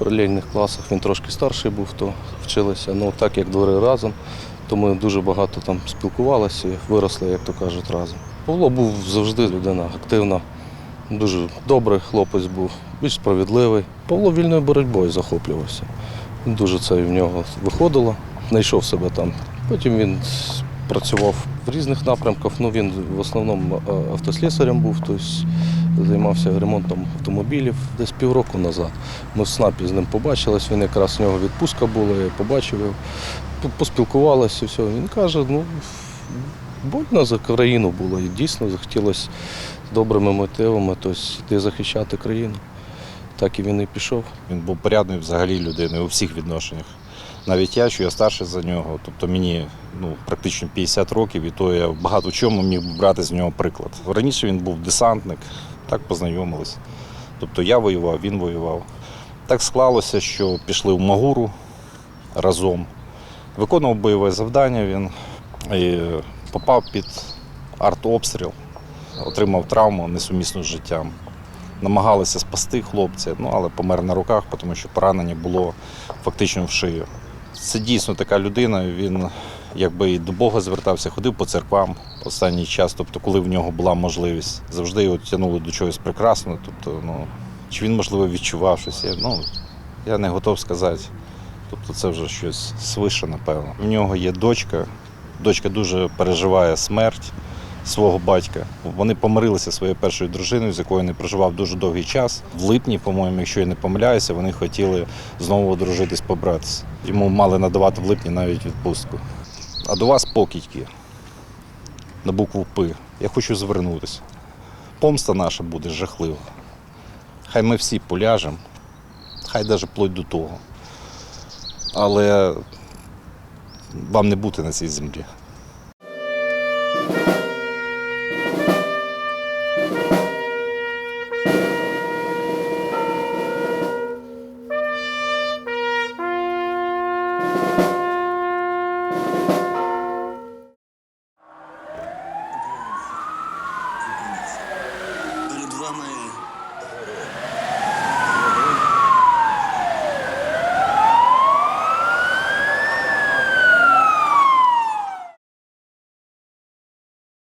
паралельних класах. Він трошки старший був, то вчилися. Ну так як двори разом, то ми дуже багато там спілкувалися, і виросли, як то кажуть, разом. Павло був завжди людина активна, дуже добрий хлопець був, більш справедливий. Павло вільною боротьбою захоплювався. Дуже це в нього виходило, знайшов себе там. Потім він працював в різних напрямках. Ну, він в основному е, автослесарем був, тобто займався ремонтом автомобілів десь півроку назад. Ми в СНАПі з ним побачились, він якраз у нього відпустка була, я побачив поспілкувалися, і все. Він каже, ну больно за країну було. І дійсно захотілося добрими мотивами, тобто йти захищати країну. Так і він і пішов. Він був порядною взагалі людиною у всіх відношеннях. Навіть я, що я старший за нього, тобто мені ну, практично 50 років, і то я багато чому міг брати з нього приклад. Раніше він був десантник, так познайомились. Тобто я воював, він воював. Так склалося, що пішли в Магуру разом. Виконував бойове завдання він і попав під артобстріл, отримав травму несумісну з життям намагалися спасти хлопця, ну але помер на руках, тому що поранення було фактично в шию. Це дійсно така людина. Він якби і до Бога звертався, ходив по церквам останній час, тобто, коли в нього була можливість, завжди його тягнули до чогось прекрасного. Тобто, ну чи він можливо відчував щось? Я, ну я не готов сказати. Тобто, це вже щось свише, напевно. У нього є дочка. Дочка дуже переживає смерть свого батька. Вони помирилися своєю першою дружиною, з якою не проживав дуже довгий час. В липні, по-моєму, якщо я не помиляюся, вони хотіли знову одружитись, побратися. Йому мали надавати в липні навіть відпустку. А до вас покидьки на букву П. Я хочу звернутися. Помста наша буде жахлива. Хай ми всі поляжемо, хай навіть вплоть до того. Але вам не бути на цій землі.